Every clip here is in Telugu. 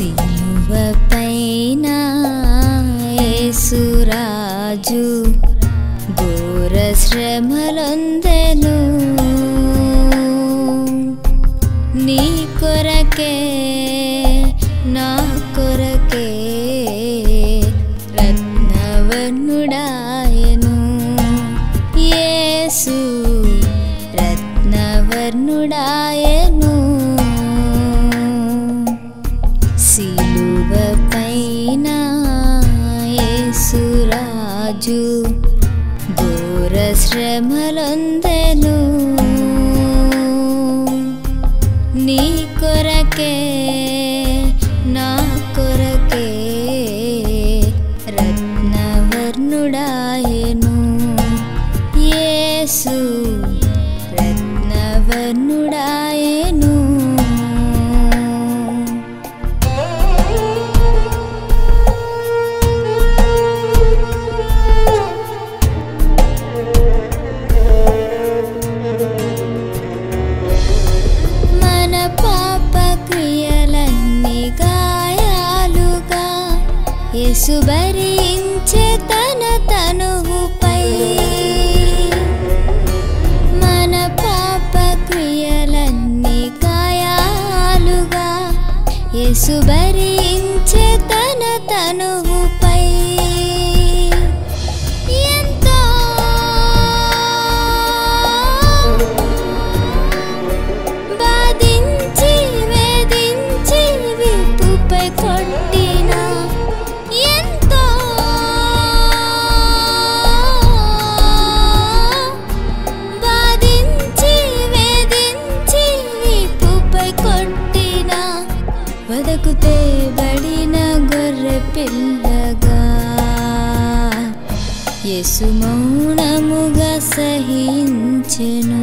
पैना सुराजु गोरश्रम ఘోర శ్రమలొందెను నీ కొరకే నా కొర యేసు భరించే తన తనువుపై. మన పాప క్రియలన్నీ కాయాలుగా యేసు భరి వదకు తేబడిన గొర్రె పిల్లగా. యేసు మౌనముగా సహించెను.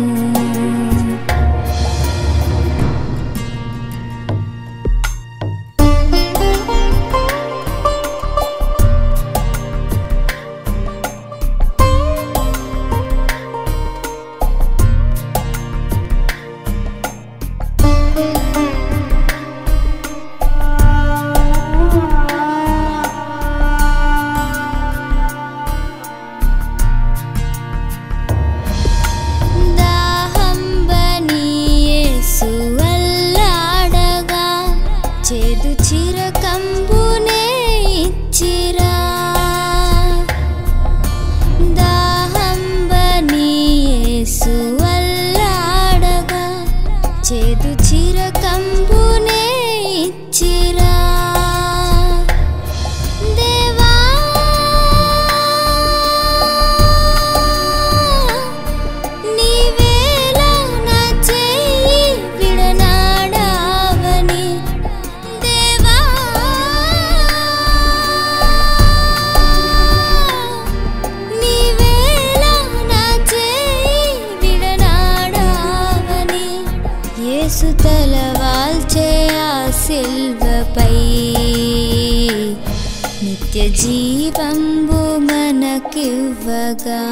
చేదు చిరకంబునే ఇచ్చిరా. सिल्बपै नित्यजीवं बुमन किम्बगा